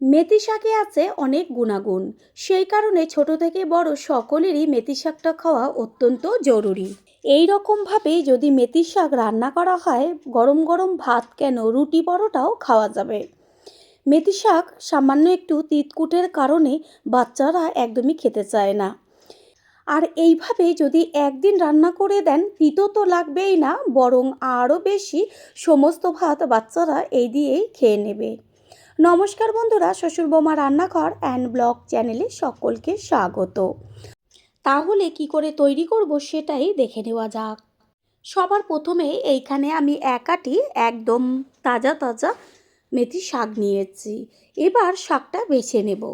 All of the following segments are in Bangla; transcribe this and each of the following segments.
মেথি শাকে আছে অনেক গুণাগুণ। সেই কারণে ছোট থেকে বড় সকলেরই মেথি শাকটা খাওয়া অত্যন্ত জরুরি। এই রকমভাবে যদি মেথি শাক রান্না করা হয়, গরম গরম ভাত কেন, রুটি পরোটাও খাওয়া যাবে। মেথি শাক সামান্য একটু তিতকুটের কারণে বাচ্চারা একদমই খেতে চায় না। আর এইভাবে যদি একদিন রান্না করে দেন, তিতো তো লাগবেই না, বরং আরও বেশি সমস্ত ভাত বাচ্চারা এই দিয়েই খেয়ে নেবে। নমস্কার বন্ধুরা, শ্বশুর বোমা রান্নাঘর অ্যান্ড ব্লগ চ্যানেলে সকলকে স্বাগত। তাহলে কি করে তৈরি করব সেটাই দেখে নেওয়া যাক। সবার প্রথমে এইখানে আমি একাটি একদম তাজা তাজা মেথি শাক নিয়েছি। এবার শাকটা বেছে নেব।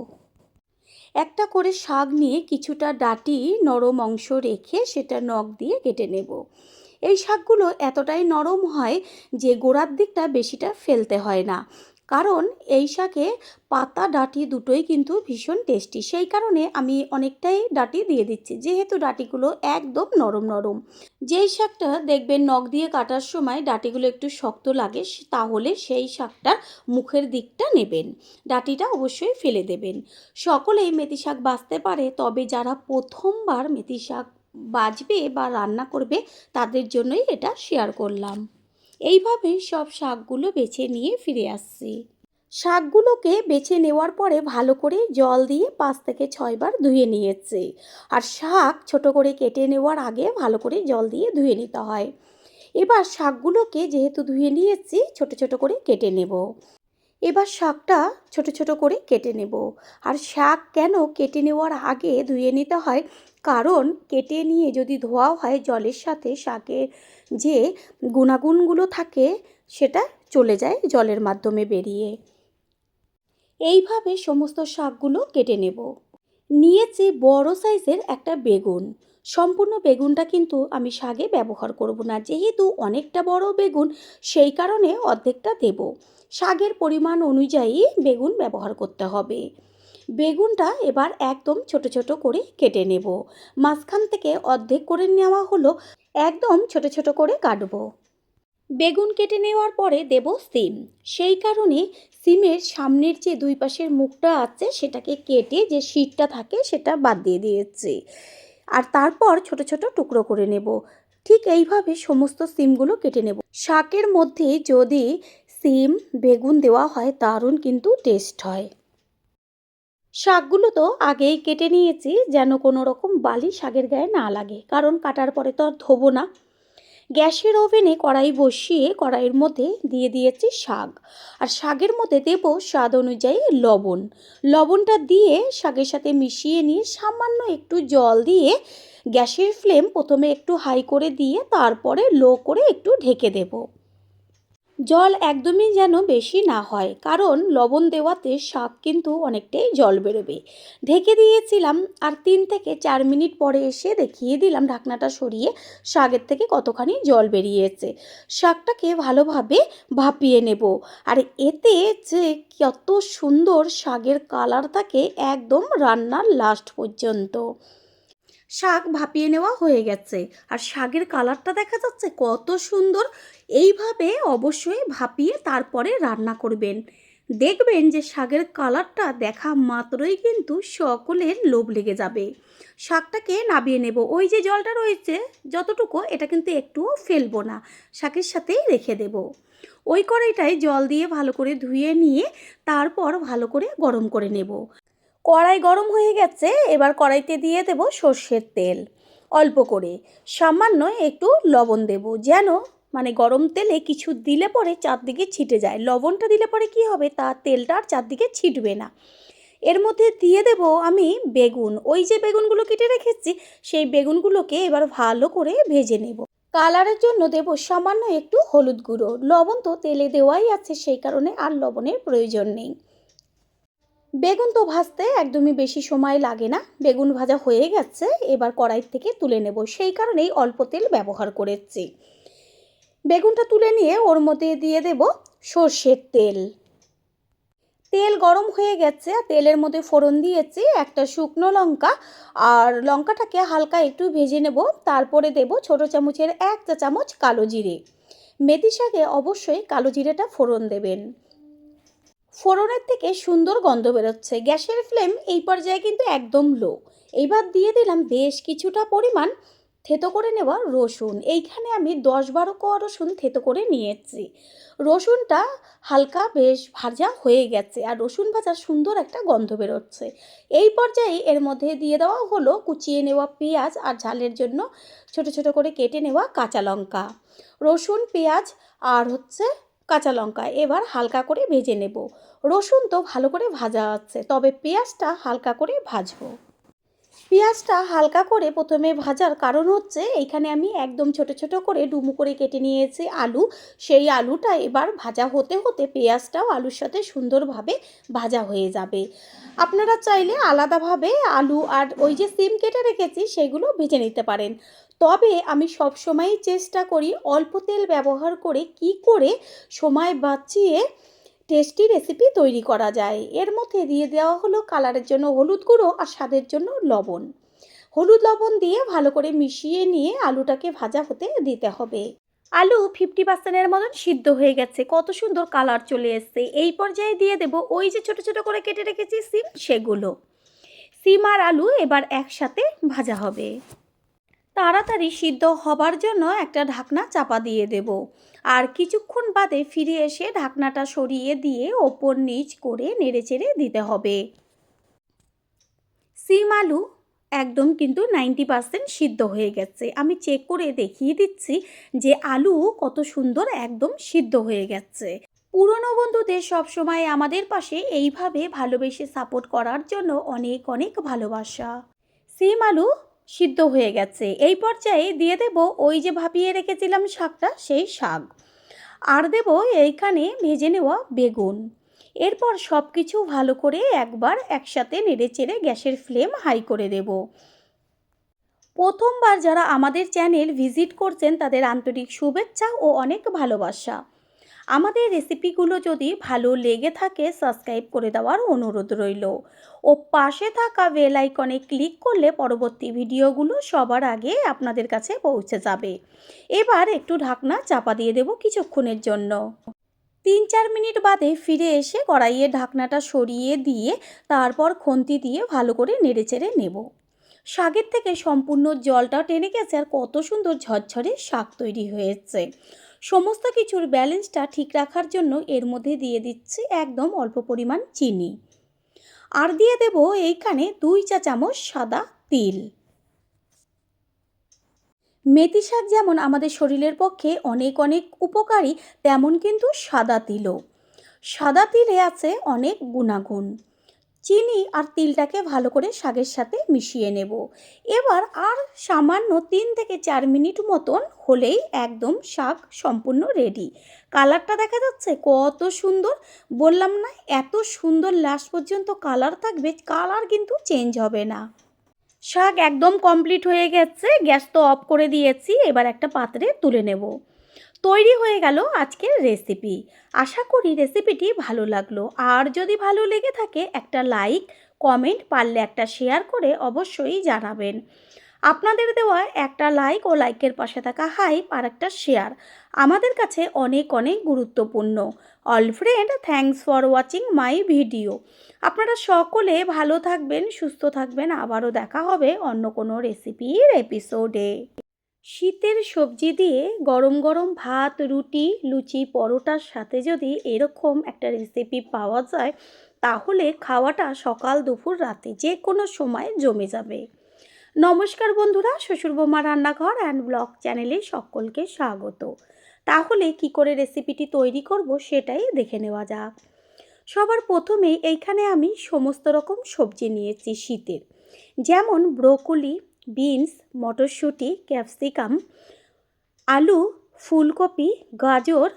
একটা করে শাক নিয়ে কিছুটা ডাটি নরম অংশ রেখে সেটা নখ দিয়ে কেটে নেব। এই শাকগুলো এতটাই নরম হয় যে গোড়ার দিকটা বেশিটা ফেলতে হয় না। কারণ এই শাকে পাতা, ডাঁটি দুটোই কিন্তু ভীষণ টেস্টি সেই কারণে আমি অনেকটাই ডাঁটি দিয়ে দিচ্ছি, যেহেতু ডাঁটিগুলো একদম নরম নরম। যেই শাকটা দেখবেন নখ দিয়ে কাটার সময় ডাঁটিগুলো একটু শক্ত লাগে তাহলে সেই শাকটা মুখের দিকটা নেবেন, ডাঁটিটা অবশ্যই ফেলে দেবেন। সকলেই মেথি শাক বাঁচতে পারে, তবে যারা প্রথমবার মেথি শাক বাজবে বা রান্না করবে, তাদের জন্যই এটা শেয়ার করলাম। এইভাবে সব শাকগুলো বেছে নিয়ে ফিরে আসছি। শাকগুলোকে বেছে নেওয়ার পরে ভালো করে জল দিয়ে পাঁচ থেকে ছয়বার ধুয়ে নিয়েছি। আর শাক ছোট করে কেটে নেওয়ার আগে ভালো করে জল দিয়ে ধুয়ে নিতে হয়। এবার শাকগুলোকে যেহেতু ধুয়ে নিয়েছি, ছোট ছোট করে কেটে নেব। এবার শাকটা ছোট ছোট করে কেটে নেব। আর শাক কেন কেটে নেওয়ার আগে ধুয়ে নিতে হয় কারণ কেটে নিয়ে যদি ধোয়া হয় জলের সাথে শাকের যে গুণাগুণগুলো থাকে, সেটা চলে যায় জলের মাধ্যমে বেরিয়ে। এইভাবে সমস্ত শাকগুলো কেটে নেব। নিয়েছি বড় সাইজের একটা বেগুন। সম্পূর্ণ বেগুনটা কিন্তু আমি শাকে ব্যবহার করব না। যেহেতু অনেকটা বড় বেগুন, সেই কারণে অর্ধেকটা দেব। শাকের পরিমাণ অনুযায়ী বেগুন ব্যবহার করতে হবে। বেগুনটা এবার একদম ছোট ছোট করে কেটে নেব। মাঝখান থেকে অর্ধেক করে নেওয়া হলো, একদম ছোট ছোট করে কাটবো। বেগুন কেটে নেওয়ার পরে দেব সিম। সেই কারণে সিমের সামনের যে দুই পাশের মুখটা আছে, সেটাকে কেটে যে শীতটা থাকে, সেটা বাদ দিয়ে দিয়েছি। আর তারপর ছোট ছোট টুকরো করে নেব। ঠিক এইভাবে সমস্ত সিমগুলো কেটে নেব। শাকের মধ্যে যদি সিম, বেগুন দেওয়া হয়, দারুণ কিন্তু টেস্ট হয়। শাকগুলো তো আগেই কেটে নিয়েছি, যেন কোনো রকম বালি শাকের গায়ে না লাগে, কারণ কাটার পরে তো আর ধোবো না। গ্যাসের ওভেনে কড়াই বসিয়ে কড়াইয়ের মধ্যে দিয়ে দিয়েছি শাক। আর শাকের মধ্যে দেব স্বাদ অনুযায়ী লবণ। লবণটা দিয়ে শাকের সাথে মিশিয়ে নিয়ে সামান্য একটু জল দিয়ে গ্যাসের ফ্লেম প্রথমে একটু হাই করে দিয়ে তারপরে লো করে একটু ঢেকে দেবো। জল একদমই যেন বেশি না হয়, কারণ লবণ দেওয়াতে শাক কিন্তু অনেকটাই জল বেরোবে। ঢেকে দিয়েছিলাম আর তিন থেকে চার মিনিট পরে এসে দেখিয়ে দিলাম ঢাকনাটা সরিয়ে শাকের থেকে কতখানি জল বেরিয়েছে। শাকটাকে ভালোভাবে ভাপিয়ে নেব। আর এতে যে কত সুন্দর শাকের কালার থাকে একদম রান্নার লাস্ট পর্যন্ত। শাক ভাপিয়ে নেওয়া হয়ে গেছে। আর শাকের কালারটা দেখা যাচ্ছে কত সুন্দর। এইভাবে অবশ্যই ভাপিয়ে তারপরে রান্না করবেন। দেখবেন যে শাকের কালারটা দেখা মাত্রই কিন্তু সকলের লোভ লেগে যাবে। শাকটাকে নাবিয়ে নেব। ওই যে জলটা রয়েছে, যতটুকু, এটা কিন্তু একটুও ফেলব না। শাকের সাথেই রেখে দেব। ওই কড়াইটায় জল দিয়ে ভালো করে ধুয়ে নিয়ে তারপর ভালো করে গরম করে নেব। কড়াই গরম হয়ে গেছে, এবার কড়াইতে দিয়ে দেব সর্ষের তেল। অল্প করে, সামান্য একটু লবণ দেব, যেন মানে গরম তেলে কিছু দিলে পরে চারদিকে ছিটে যায়। লবণটা দিলে পরে কি হবে? তা তেলটা আর চারদিকে ছিটবে না। এর মধ্যে দিয়ে দেব আমি বেগুন। ওই যে বেগুনগুলো কেটে রেখেছি, সেই বেগুনগুলোকে এবার ভালো করে ভেজে নেব। কালারের জন্য দেব সামান্য একটু হলুদ গুঁড়ো। লবণ তো তেলে দেওয়াই আছে, সেই কারণে আর লবণের প্রয়োজন নেই। বেগুন তো ভাজতে একদমই বেশি সময় লাগে না। বেগুন ভাজা হয়ে গেছে, এবার কড়াই থেকে তুলে নেব। সেই কারণেই অল্প তেল ব্যবহার করেছি। বেগুনটা তুলে নিয়ে ওর মধ্যে দিয়ে দেব সর্ষের তেল। তেল গরম হয়ে গেছে তেলের মধ্যে ফোড়ন দিয়েছি একটা শুকনো লঙ্কা, আর লঙ্কাটাকে হালকা একটু ভেজে নেব। তারপরে দেব ছোট চামচের এক চা চামচ কালো জিরে। মেথি শাকে অবশ্যই কালো জিরেটা ফোড়ন দেবেন। ফোড়নের থেকে সুন্দর গন্ধ বেরোচ্ছে। গ্যাসের ফ্লেম এই পর্যায়ে কিন্তু একদম লো। এইবার দিয়ে দিলাম বেশ কিছুটা পরিমাণ থেতো করে নেওয়া রসুন। এইখানে আমি দশ বারো কোয়া রসুন থেতো করে নিয়েছি। রসুনটা হালকা বেশ ভাজা হয়ে গেছে আর রসুন ভাজার সুন্দর একটা গন্ধ বেরোচ্ছে। এই পর্যায়ে এর মধ্যে দিয়ে দেওয়া হলো কুচিয়ে নেওয়া পেঁয়াজ আর ঝালের জন্য ছোট ছোট করে কেটে নেওয়া কাঁচা লঙ্কা। রসুন, পেঁয়াজ আর হচ্ছে কাঁচা লঙ্কা এবার হালকা করে ভেজে নেব। রসুন তো ভালো করে ভাজা হচ্ছে তবে পেঁয়াজটা হালকা করে ভাজবো। পেঁয়াজটা হালকা করে প্রথমে ভাজার কারণ হচ্ছে এইখানে আমি একদম ছোট ছোট করে ডুমু করে কেটে নিয়েছি আলু। সেই আলুটা এবার ভাজা হতে হতে পেঁয়াজটাও আলুর সাথে সুন্দরভাবে ভাজা হয়ে যাবে। আপনারা চাইলে আলাদাভাবে আলু আর ওই যে সিম কেটে রেখেছি সেগুলো ভেজে নিতে পারেন। তবে আমি সবসময়ই চেষ্টা করি অল্প তেল ব্যবহার করে কি করে সময় বাঁচিয়ে টেস্টি রেসিপি তৈরি করা যায়। এর মধ্যে দিয়ে দেওয়া হলো কালারের জন্য হলুদ গুঁড়ো আর স্বাদের জন্য লবণ। হলুদ লবণ দিয়ে ভালো করে মিশিয়ে নিয়ে আলুটাকে ভাজা হতে দিতে হবে। আলু ফিফটি পার্সেন্টের মতন সিদ্ধ হয়ে গেছে। কত সুন্দর কালার চলে এসছে। এই পর্যায়ে দিয়ে দেব ওই যে ছোট ছোট করে কেটে রেখেছি সিম, সেগুলো। সিম আর আলু এবার একসাথে ভাজা হবে। তাড়াতাড়ি সিদ্ধ হবার জন্য একটা ঢাকনা চাপা দিয়ে দেব। আর কিছুক্ষণ বাদে ফিরে এসে ঢাকনাটা সরিয়ে দিয়ে ওপর নিচ করে নেড়েচেড়ে দিতে হবে। সিম আলু একদম কিন্তু নাইনটি পার্সেন্ট সিদ্ধ হয়ে গেছে। আমি চেক করে দেখিয়ে দিচ্ছি যে আলু কত সুন্দর একদম সিদ্ধ হয়ে গেছে। পুরনো বন্ধুদের সবসময় আমাদের পাশে এইভাবে ভালোবেসে সাপোর্ট করার জন্য অনেক অনেক ভালোবাসা। সিম আলু সিদ্ধ হয়ে গেছে। এই পর্যায়ে দিয়ে দেব ওই যে ভাপিয়ে রেখেছিলাম শাকটা, সেই শাক। আর দেব এইখানে ভেজে নেওয়া বেগুন। এরপর সব কিছু ভালো করে একবার একসাথে নেড়ে চেড়ে গ্যাসের ফ্লেম হাই করে দেব। প্রথমবার যারা আমাদের চ্যানেল ভিজিট করছেন, তাদের আন্তরিক শুভেচ্ছা ও অনেক ভালোবাসা। আমাদের রেসিপিগুলো যদি ভালো লেগে থাকে সাবস্ক্রাইব করে দেওয়ার অনুরোধ রইল। ও পাশে থাকা বেল আইকনে ক্লিক করলে পরবর্তী ভিডিওগুলো সবার আগে আপনাদের কাছে পৌঁছে যাবে। এবার একটু ঢাকনা চাপা দিয়ে দেব কিছুক্ষণের জন্য। তিন চার মিনিট বাদে ফিরে এসে কড়াইয়ের ঢাকনাটা সরিয়ে দিয়ে তারপর খন্তি দিয়ে ভালো করে নেড়েচেড়ে নেব। শাকের থেকে সম্পূর্ণ জলটা টেনে গেছে আর কত সুন্দর ঝরঝরে শাক তৈরি হয়েছে। সমস্ত কিছুর ব্যালেন্সটা ঠিক রাখার জন্য এর মধ্যে দিয়ে দিচ্ছি একদম অল্প পরিমাণ চিনি। আর দিয়ে দেব এইখানে দুই চা চামচ সাদা তিল। মেথি শাক যেমন আমাদের শরীরের পক্ষে অনেক অনেক উপকারী, তেমন কিন্তু সাদা তিলও। সাদা তিলে আছে অনেক গুণাগুণ। চিনি আর তিলটাকে ভালো করে শাকের সাথে মিশিয়ে নেব। এবার আর সামান্য তিন থেকে চার মিনিট মতন হলেই একদম শাক সম্পূর্ণ রেডি কালারটা দেখা যাচ্ছে কত সুন্দর। বললাম না, এত সুন্দর লাস্ট পর্যন্ত কালার থাকবে কালার কিন্তু চেঞ্জ হবে না। শাক একদম কমপ্লিট হয়ে গেছে, গ্যাস তো অফ করে দিয়েছি, এবার একটা পাত্রে তুলে নেব। তৈরি হয়ে গেল আজকের রেসিপি। আশা করি রেসিপিটি ভালো লাগল। আর যদি ভালো লেগে থাকে, একটা লাইক, কমেন্ট পারলে একটা শেয়ার করে অবশ্যই জানাবেন। আপনাদের দেওয়া একটা লাইক ও লাইকের পাশে থাকা হাইপ আর একটা শেয়ার আমাদের কাছে অনেক অনেক গুরুত্বপূর্ণ। All friend thanks for watching my video আপনারা সকলে ভালো থাকবেন, সুস্থ থাকবেন। আবারও দেখা হবে অন্য কোনো রেসিপির এপিসোডে শীতের সবজি দিয়ে গরম গরম ভাত, রুটি, লুচি, পরোটার সাথে যদি এরকম একটা রেসিপি পাওয়া যায়, তাহলে খাওয়াটা সকাল, দুপুর, রাতে যে কোনো সময় জমে যাবে। নমস্কার বন্ধুরা শ্বশুরবোমা রান্নাঘর অ্যান্ড ব্লগ চ্যানেলে সকলকে স্বাগত। তাহলে কি করে রেসিপিটি তৈরি করব সেটাই দেখে নেওয়া যাক। সবার প্রথমে এইখানে আমি সমস্ত রকম সবজি নিয়েছি শীতের। যেমন ব্রোকলি বিনস, মটরশুঁটি, ক্যাপসিকাম, আলু, ফুলকপি, গাজর,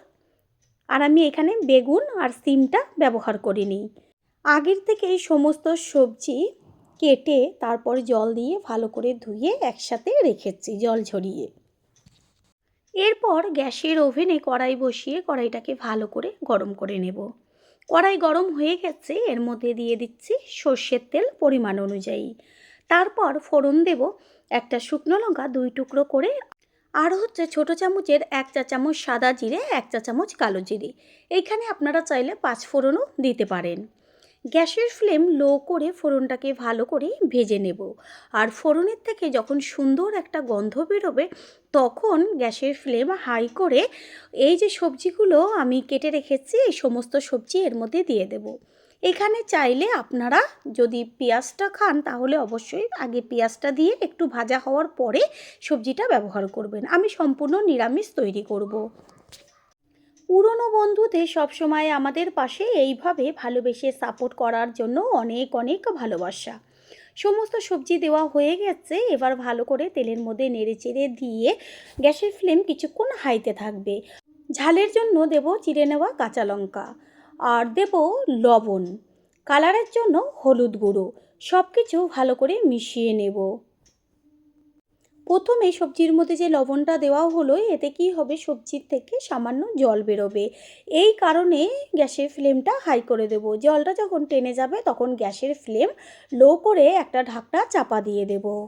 আর আমি এখানে বেগুন আর সিমটা ব্যবহার করিনি। আগের থেকে এই সমস্ত সবজি কেটে তারপর জল দিয়ে ভালো করে ধুয়ে একসাথে রেখেছি, জল ঝরিয়ে। এরপর গ্যাসের ওভেনে কড়াই বসিয়ে কড়াইটাকে ভালো করে গরম করে নেব। কড়াই গরম হয়ে গেছে, এর মধ্যে দিয়ে দিচ্ছি সর্ষের তেল পরিমাণ অনুযায়ী। তারপর ফোড়ন দেব একটা শুকনো লঙ্কা দুই টুকরো করে, আর হচ্ছে ছোট চামচের এক চা চামচ সাদা জিরে, এক চা চামচ কালো জিরে। এইখানে আপনারা চাইলে পাঁচ ফোড়নও দিতে পারেন। গ্যাসের ফ্লেম লো করে ফোড়নটাকে ভালো করে ভেজে নেব। আর ফোড়নের থেকে যখন সুন্দর একটা গন্ধ বেরোবে, তখন গ্যাসের ফ্লেম হাই করে এই যে সবজিগুলো আমি কেটে রেখেছি, এই সমস্ত সবজি এর মধ্যে দিয়ে দেব। এখানে চাইলে আপনারা যদি পেঁয়াজটা খান, তাহলে অবশ্যই আগে পেঁয়াজটা দিয়ে একটু ভাজা হওয়ার পরে সবজিটা ব্যবহার করবেন। আমি সম্পূর্ণ নিরামিষ তৈরি করব। পুরনো বন্ধুদের সবসময় আমাদের পাশে এইভাবে ভালোবেসে সাপোর্ট করার জন্য অনেক অনেক ভালোবাসা। সমস্ত সবজি দেওয়া হয়ে গেছে, এবার ভালো করে তেলের মধ্যে নেড়ে চেড়ে দিয়ে গ্যাসের ফ্লেম কিছুক্ষণ হাইতে থাকবে। ঝালের জন্য দেব চিড়ে নেওয়া কাঁচা লঙ্কা। আর দেব লবণ। কালারের জন্য হলুদ গুঁড়ো। সব কিছু ভালো করে মিশিয়ে নেব। প্রথমে সবজির মধ্যে যে লবণটা দেওয়া হলো, এতে কি হবে? সবজির থেকে সামান্য জল বেরোবে। এই কারণে গ্যাসের ফ্লেমটা হাই করে দেব। জলটা যখন টেনে যাবে, তখন গ্যাসের ফ্লেম লো করে একটা ঢাকটা চাপা দিয়ে দেব।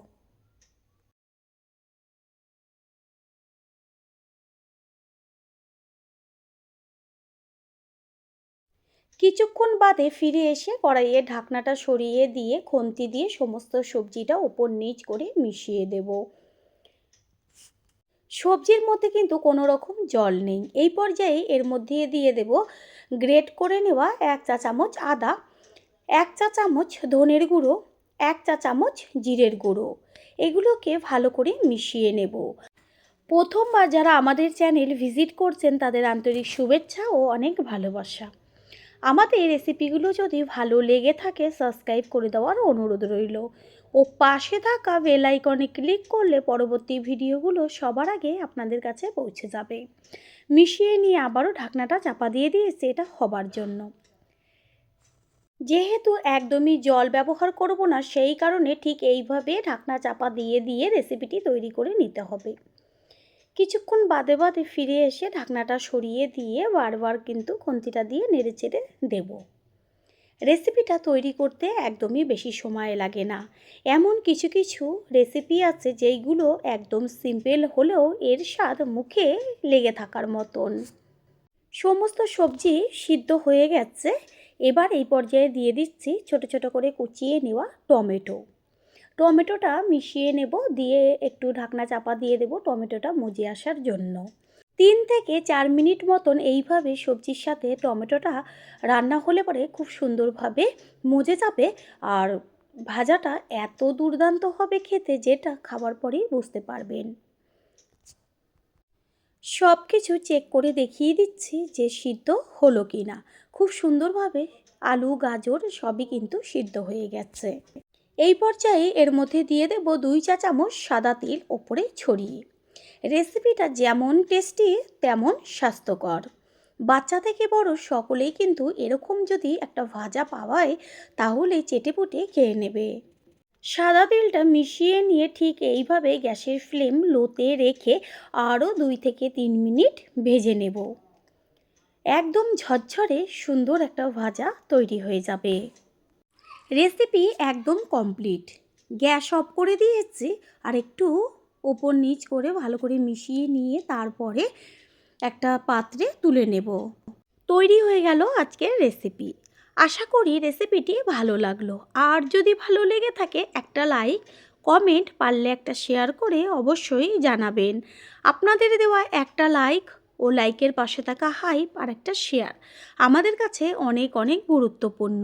কিছুক্ষণ বাদে ফিরে এসে কড়াইয়ের ঢাকনাটা সরিয়ে দিয়ে খন্তি দিয়ে সমস্ত সবজিটা ওপর নিচ করে মিশিয়ে দেব। সবজির মধ্যে কিন্তু কোনো রকম জল নেই। এই পর্যায়ে এর মধ্যে দিয়ে দেব গ্রেট করে নেওয়া এক চা চামচ আদা, এক চা চামচ ধনের গুঁড়ো, এক চা চামচ জিরের গুঁড়ো। এগুলোকে ভালো করে মিশিয়ে নেব। প্রথমবার যারা আমাদের চ্যানেল ভিজিট করছেন তাদের আন্তরিক শুভেচ্ছা ও অনেক ভালোবাসা। আমাদের রেসিপিগুলো যদি ভালো লেগে থাকে, সাবস্ক্রাইব করে দেওয়ার অনুরোধ রইল। ও পাশে থাকা বেল আইকনে ক্লিক করলে পরবর্তী ভিডিওগুলো সবার আগে আপনাদের কাছে পৌঁছে যাবে। মিশিয়ে নিয়ে আবারও ঢাকনাটা চাপা দিয়ে দিয়েছে এটা হবার জন্য। যেহেতু একদমই জল ব্যবহার করব না, সেই কারণে ঠিক এইভাবে ঢাকনা চাপা দিয়ে দিয়ে রেসিপিটি তৈরি করে নিতে হবে। কিছুক্ষণ বাদে বাদে ফিরে এসে ঢাকনাটা সরিয়ে দিয়ে বারবার কিন্তু খন্তিটা দিয়ে নেড়ে চেড়ে দেবো। রেসিপিটা তৈরি করতে একদমই বেশি সময় লাগে না। এমন কিছু কিছু রেসিপি আছে যেইগুলো একদম সিম্পল হলেও এর স্বাদ মুখে লেগে থাকার মতন। সমস্ত সবজি সিদ্ধ হয়ে গেছে। এবার এই পর্যায়ে দিয়ে দিচ্ছি ছোট ছোট করে কুচিয়ে নেওয়া টমেটো। টমেটোটা মিশিয়ে নেব, দিয়ে একটু ঢাকনা চাপা দিয়ে দেব টমেটোটা মজে আসার জন্য। তিন থেকে চার মিনিট মতন এইভাবে সবজির সাথে টমেটোটা রান্না হলে পরে খুব সুন্দরভাবে মজে যাবে। আর ভাজাটা এত দুর্দান্ত হবে খেতে যেটা খাবার পরেই বুঝতে পারবেন। সব কিছু চেক করে দেখিয়ে দিচ্ছি যে সিদ্ধ হলো কি না খুব সুন্দরভাবে আলু, গাজর সবই কিন্তু সিদ্ধ হয়ে গেছে। এই পর্যায়ে এর মধ্যে দিয়ে দেব দুই চা চামচ সাদা তেল ওপরে ছড়িয়ে। রেসিপিটা যেমন টেস্টি, তেমন স্বাস্থ্যকর। বাচ্চা থেকে বড় সকলেই কিন্তু এরকম যদি একটা ভাজা পাওয়ায়, তাহলে চেটেপুটে খেয়ে নেবে। সাদা তেলটা মিশিয়ে নিয়ে ঠিক এইভাবে গ্যাসের ফ্লেম লোতে রেখে আরও দুই থেকে তিন মিনিট ভেজে নেব। একদম ঝরঝরে সুন্দর একটা ভাজা তৈরি হয়ে যাবে। রেসিপি একদম কমপ্লিট গ্যাস অফ করে দিয়েছি আর একটু ওপর নিচ করে ভালো করে মিশিয়ে নিয়ে তারপরে একটা পাত্রে তুলে নেব। তৈরি হয়ে গেল আজকের রেসিপি আশা করি রেসিপিটি ভালো লাগল। আর যদি ভালো লেগে থাকে একটা লাইক কমেন্ট পারলে একটা শেয়ার করে অবশ্যই জানাবেন। আপনাদের দেওয়া একটা লাইক ও লাইকের পাশে থাকা হাইপ আর একটা শেয়ার আমাদের কাছে অনেক অনেক গুরুত্বপূর্ণ।